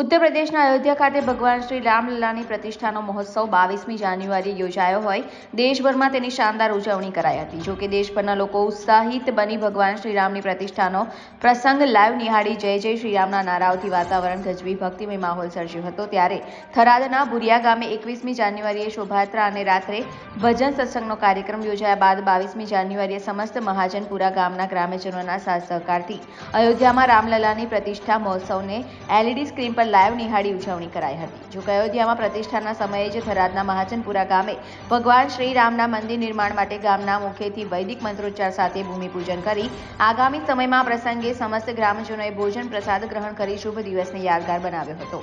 ઉત્તર પ્રદેશના અયોધ્યા ખાતે ભગવાન શ્રી રામલલાની પ્રતિષ્ઠાનો મહોત્સવ બાવીસમી જાન્યુઆરીએ યોજાયો હોય, દેશભરમાં તેની શાનદાર ઉજવણી કરાઈ હતી. જોકે દેશભરના લોકો ઉત્સાહિત બની ભગવાન શ્રી રામની પ્રતિષ્ઠાનો પ્રસંગ લાઈવ નિહાળી જય જય શ્રીરામના નારાઓથી વાતાવરણ ગજવી ભક્તિમય માહોલ સર્જ્યો હતો. ત્યારે થરાદના ભુરિયા ગામે એકવીસમી જાન્યુઆરીએ શોભાયાત્રા અને રાત્રે ભજન સત્સંગનો કાર્યક્રમ યોજાયા બાદ બાવીસમી જાન્યુઆરીએ સમસ્ત મહાજનપુરા ગામના ગ્રામ્યજનોના સાથ સહકારથી અયોધ્યામાં રામલલાની પ્રતિષ્ઠા મહોત્સવને એલઈડી સ્ક્રીન પર લાઈવ નિહાળી ઉજવણી કરાઈ હતી. જો અયોધ્યામાં પ્રતિષ્ઠાના સમયે જ થરાદના મહાજનપુરા ગામે ભગવાન શ્રી મંદિર નિર્માણ માટે ગામના મુખેથી વૈદિક મંત્રોચ્ચાર સાથે ભૂમિપૂજન કરી આગામી સમયમાં પ્રસંગે સમસ્ત ગ્રામજનોએ ભોજન પ્રસાદ ગ્રહણ કરી શુભ દિવસને યાદગાર બનાવ્યો હતો.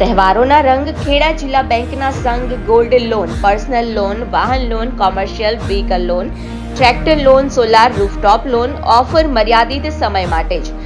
તહેવારોના રંગ ખેડા જિલ્લા બેંકના સંઘ ગોલ્ડ લોન, પર્સનલ લોન, વાહન loan, commercial vehicle loan, tractor loan, solar rooftop loan, offer મર્યાદિત સમય માટે જ